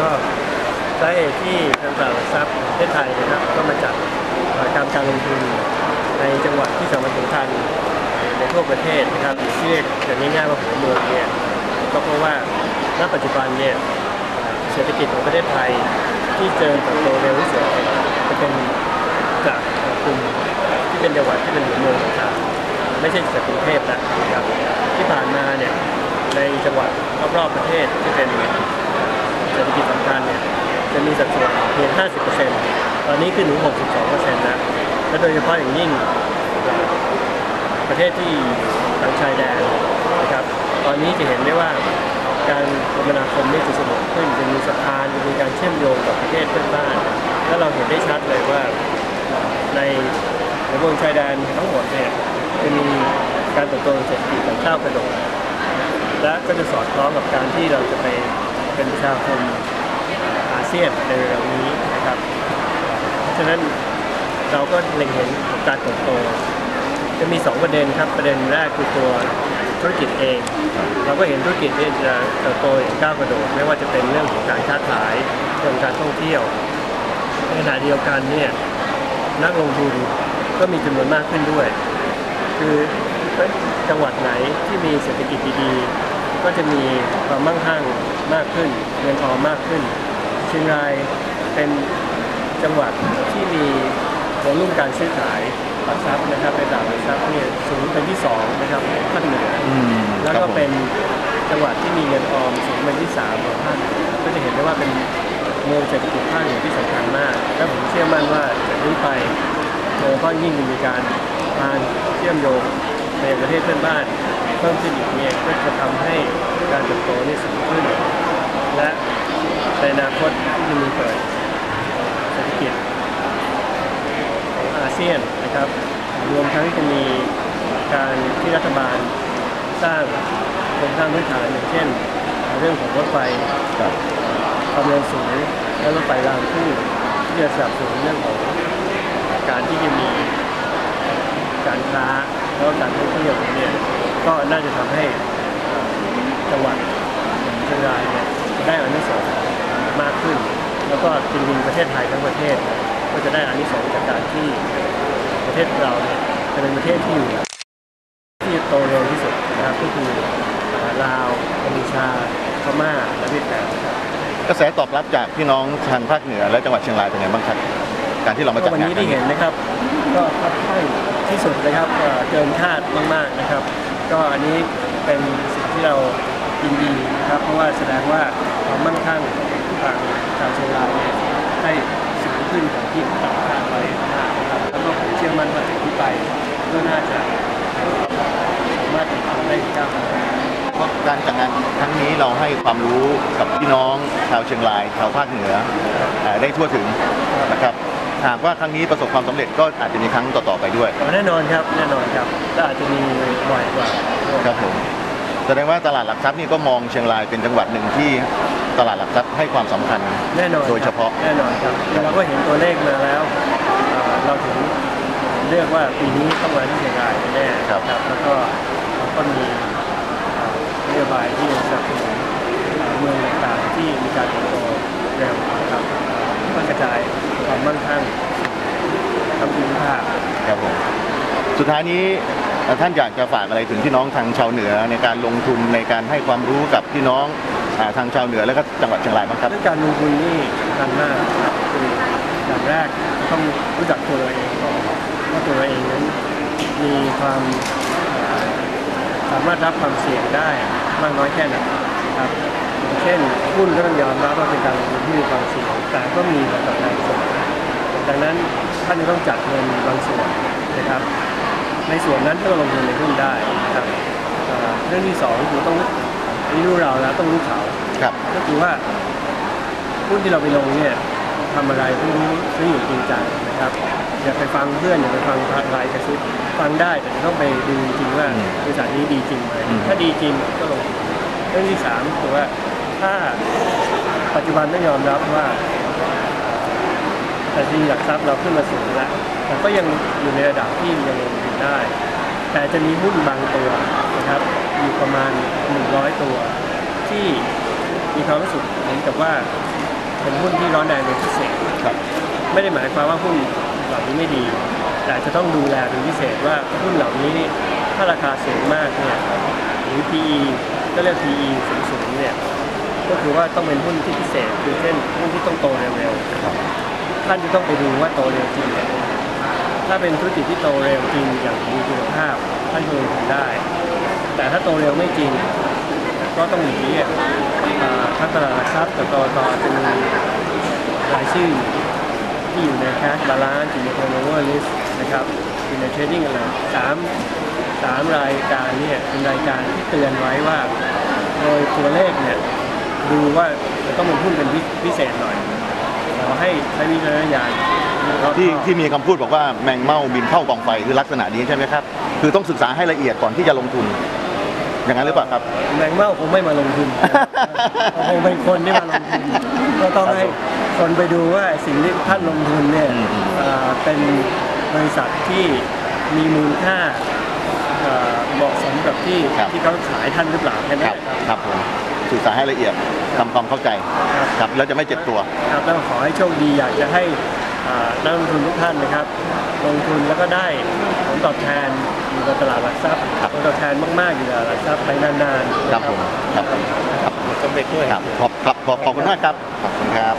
ก็สาเหตุที่ทางตลาดหลักทรัพย์ประเทศไทยนะครับก็มาจัดการการลงทุนในจังหวัดที่สำคัญสำคัญในทั่วประเทศนะครับที่เรียกอย่างง่ายๆว่าหัวเมืองเนี่ยก็เพราะว่าณปัจจุบันเนี่ยเศรษฐกิจของประเทศไทยที่เจริญเติบโตเร็วที่สุดจะเป็นจากกลุ่มที่เป็นจังหวัดที่เป็นหัวเมืองต่างๆไม่ใช่จากกรุงเทพนะครับที่ผ่านมาเนี่ยในจังหวัดรอบๆประเทศที่เป็น เศรษฐกิจสำคัญเนี่ยจะมี สัดส่วนเพียง 50%ตอนนี้ขึ้นถึง 62%นะและโดยเฉพาะอย่างยิ่งประเทศที่ทางชายแดนนะครับ ตอนนี้จะเห็นได้ว่าการคมนาคมนี่จะสะดวกขึ้นจะมีสะพานจะมีการเชื่อมโยงกับประเทศเพื่อนบ้านแล้วเราเห็นได้ชัดเลยว่าในในวงชายแดนทั้งหมดเนี่ยจะมีการเติบโตทางเศรษฐกิจแบบก้าวกระโดดและก็จะสอดคล้องกับการที่เราจะไปเป็นประชาคม เซียนในเร็วนี้นะครับเพราะฉะนั้นเราก็เล็งเห็นการเติบโต จะมี 2 ประเด็นครับ ประเด็นแรกคือตัวธุรกิจเอง เราก็เห็นธุรกิจเนี่จะเติบโตอย่างก้าวกระโดด ไม่ว่าจะเป็นเรื่องของการค้าขายเรื่องการท่องเที่ยว ในขณะเดียวกันเนี่ยนักลงทุนก็มีจำนวนมากขึ้นด้วย คือจังหวัดไหนที่มีเศรษฐกิจดีๆ ก็จะมีความมั่งคั่งมากขึ้น เงินออมมากขึ้น เชียงรายเป็นจังหวัดที่มีวอลุ่มการซื้อขายหลักทรัพย์นะครับในตลาดหลักทรัพย์เนี่ยสูงเป็นที่สองนะครับของภาคเหนืออืมแล้วครัก็บผม เป็นจังหวัดที่มีเงินออมสูงเป็นที่สามของภาคเหนือก็จะเห็นได้ว่าเป็นเมืองเศรษฐกิจภาคเหนือที่สำคัญมาก และผมเชื่อมั่นว่าจากนี้ไปโดยเฉพาะยิ่งมีการทานเชื่อมโยงในประเทศเพื่อนบ้านเพิ่มขึ้นอีกเนี่ยก็จะทำให้การเติบโตนี่สูงขึ้นและ ในอนาคตที่จะมีเกิดเศรษฐกิจของอาเซียนนะครับ รวมทั้งจะมีการที่รัฐบาลสร้างโครงสร้างพื้นฐานอย่างเช่น เรื่องของรถไฟความเร็วสูงและรถไฟรางคู่ที่จะสนับสนุนเรื่องของการที่จะมีการค้าแล้วการท่องเที่ยวเนี่ยก็น่าจะทำให้จังหวัดเชียงรายเนี่ย ได้อานิสงส์มากขึ้น แล้วก็จริงๆประเทศไทยทั้งประเทศ ก็จะได้อานิสงส์จากการที่ประเทศเราเนี่ยจะเป็นประเทศที่อยู่ที่โตเร็วที่สุดนะครับก็คือลาวกัมพูชาพม่าและเวียดนามครับกระแสตอบรับจากพี่น้องทางภาคเหนือและจังหวัดเชียงรายเป็นไงบ้างครับการที่เรามาจัดวันงานนี้ครั้ที่งเห็นนะครับ ก็ค่อนข้างที่สุดนะครับเอ่อเกินคาดมากๆนะครับ ก็อันนี้เป็นสิ่งที่เรา ยินดีนะครับ เพราะว่าแสดงว่าความมั่งคั่งทางชาวเชียงรายเนี่ยได้สูงขึ้นกว่าที่ตั้งคาดไว้มากนะครับแล้วก็ผมเชื่อมั่นว่าจากที่ไปก็น่าจะสามารถทำได้ก้าวหน้าเพราะการจัดงานครั้งนี้เราให้ความรู้กับพี่น้องชาวเชียงรายชาวภาคเหนือเอ่อได้ทั่วถึงนะครับหากว่าครั้งนี้ประสบความสำเร็จก็อาจจะมีครั้งต่อๆไปด้วย แน่นอนครับ แน่นอนครับและอาจจะมีบ่อยกว่าด้วยครับผม แสดงว่าตลาดหลักทรัพย์นี่ก็มองเชียงรายเป็นจังหวัดหนึ่งที่ตลาดหลักทรัพย์ให้ความสำคัญ แน่นอนโดยเฉพาะแน่นอนครับเราก็เห็นตัวเลขมาแล้วเอ่อเราถึงเรียกว่าปีนี้ต้องมาที่เชียงรายแน่ๆครับ แล้วก็เราก็มีเอ่อนโยบายที่จะสนับสนุนเอ่อเมืองต่างๆที่มีการเติบโตเร็วนะครับเพื่อกระจายความมั่งคั่งทั้งภูมิภาค ครับผมสุดท้ายนี้ เอ่อท่านอยากจะฝากอะไรถึงพี่น้องทางชาวเหนือในการลงทุนในการให้ความรู้กับพี่น้องทางชาวเหนือและก็จังหวัดเชียงรายบ้างครับเรื่องการลงทุนนี่สำคัญมากครับคืออย่างแรกต้องรู้จักตัวเราเองก่อนว่าตัวเราเองนั้นมีความสามารถรับความเสี่ยงได้มากน้อยแค่ไหนครับอย่างเช่นหุ้นก็ต้องยอมรับว่าเป็นการลงทุนที่มีความเสี่ยงแต่ก็มีผลตอบแทนสูงดังนั้นท่านจะต้องจัดเงินบางส่วนนะครับ ในส่วนนั้นก็ลงทุนในหุ้นได้นะครับเอ่อเรื่องที่สองคือต้องอันนี้รู้เราแล้วต้องรู้เขาครับก็คือว่าหุ้นที่เราไปลงเนี่ยทำอะไรต้องรู้ซื้ออยู่จริงจังนะครับอย่าไปฟังเพื่อนอย่าไปฟังใครกระซิบฟังได้แต่ต้องไปดูจริงว่าอืมบริษัทนี้ดีจริงไหมอืมถ้าดีจริงก็ลงทุนเรื่องที่สามคือว่าถ้าปัจจุบันต้องยอมรับว่าแต่ทีหลักทรัพย์เราขึ้นมาสูงแล้วแต่ก็ยังอยู่ในระดับที่ยังลงทุน ได้ แต่จะมีหุ้นบางตัวนะครับอยู่ประมาณ 100 ตัว ที่มีความรู้สึกเหมือนกับว่าเป็นหุ้นที่ร้อนแรงเป็นพิเศษครับไม่ได้หมายความว่าหุ้นเหล่านี้ไม่ดี แต่จะต้องดูแลเป็นพิเศษว่าหุ้นเหล่านี้นี่ถ้าราคาสูงมากเนี่ยหรือ PE ก็เรียก PE สูงสูงๆเนี่ยก็คือว่าต้องเป็นหุ้นที่พิเศษคือเช่นหุ้นที่ต้องโตเร็วๆท่านจะต้องไปดูว่าโตเร็วจริงไหม ถ้าเป็นธุรกิจที่โตเร็วจริงอย่างมีคุณภาพท่านก็ลงทุนได้ แต่ถ้าโตเร็วไม่จริง ก็ต้องหลีกเลี่ยงอ่าทั้งตลาทรัพย์กับกตจะมีรายชื่อที่อยู่ใน cash balance อยู่ใน turnover list นะครับอยู่ใน trading อะไรสามสามรายการเนี่ยเป็นรายการที่เตือนไว้ว่า โดยตัวเลขเนี่ยดูว่าจะต้องเป็นหุ้นเป็นพิเศษหน่อย ขอให้ใช้วิจารณญาณรอบคอบที่ที่มีคำพูดบอกว่าแมงเม่าบินเข้ากองไฟคือลักษณะนี้ใช่ไหมครับ คือต้องศึกษาให้ละเอียดก่อนที่จะลงทุน อย่างนั้นหรือเปล่าครับ แมงเม่าคงไม่มาลงทุน คงเป็นคนที่มาลงทุนก็ต้องให้คนไปดูว่าสิ่งที่ท่านลงทุนเนี่ยอืม เอ่อเป็นบริษัทที่มีมูลค่าเอ่อเหมาะสมกับที่ครับ ที่เขาขายท่านหรือเปล่าแค่คนั้รันบแหละครับ ครับผม ศึกษาให้ละเอียดทำความเข้าใจครับแล้วจะไม่เจ็บตัว ครับแล้วก็ขอให้โชคดีอยากจะให้อ่านักลงทุนทุกท่านนะครับ ลงทุนแล้วก็ได้ผลตอบแทนอยู่กับตลาดหลักทรัพย์ครับผลตอบแทนมากๆอยู่กับตลาดหลักทรัพย์ไปนานๆ ครับผม ครับผมครับสำเร็จด้วยครับขอบครับขอบขอบคุณมากครับ ขอบคุณครับ